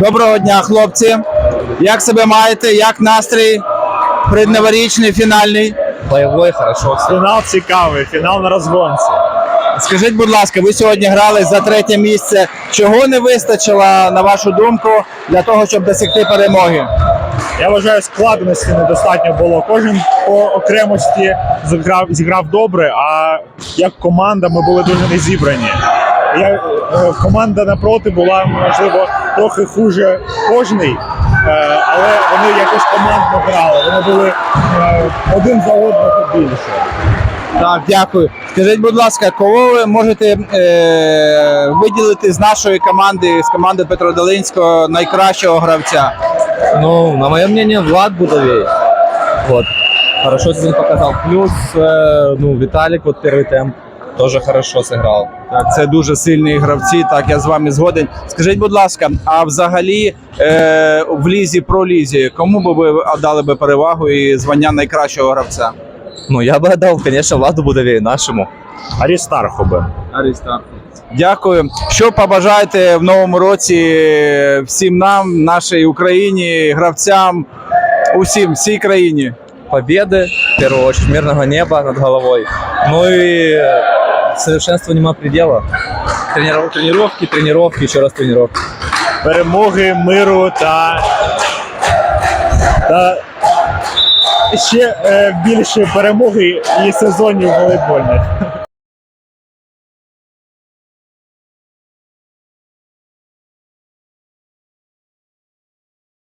Доброго дня, хлопці. Як себе маєте? Як настрій? Предноворічний, фінальний. Боевой, хорошо. Фінал цікавий, фінал на розгонці. Скажіть, будь ласка, ви сьогодні грали за третє місце. Чого не вистачило, на вашу думку, для того, щоб досягти перемоги? Я вважаю, складності недостатньо було. Кожен по окремості зіграв, зіграв добре, а як команда ми були дуже не зібрані. Я, е, команда напроти була, можливо, трохи хуже кожний, е, але вони якось командно грали. Вони були е, один за одного більше. Так, дякую. Скажіть, будь ласка, кого ви можете е, виділити з нашої команди, з команди Петродолинського найкращого гравця? Ну, на мое мнение, Влад Будовей. Вот. Хорошо сезон показал. Плюс, э, ну, Виталик, вот первый темп, тоже хорошо сыграл. Так, це дуже сильні гравці. Так, я з вами згоден. Скажіть, будь ласка, а взагалі е, в лізі про лізі, кому би ви дали би перевагу і звання найкращого гравця? Ну, я бы отдал, конечно, Владу Будовею, нашему. Арістарху би. Дякую. Що побажаєте в новому році всім нам, нашій Україні, гравцям, усім, всій країні? Победы, в первую очередь, мирного неба над головой. Ну и э, совершенству нема предела. Трениров- тренировки, тренировки, еще раз тренировки. перемоги, миру та, та ще е, більше перемоги і сезонів волейбольних.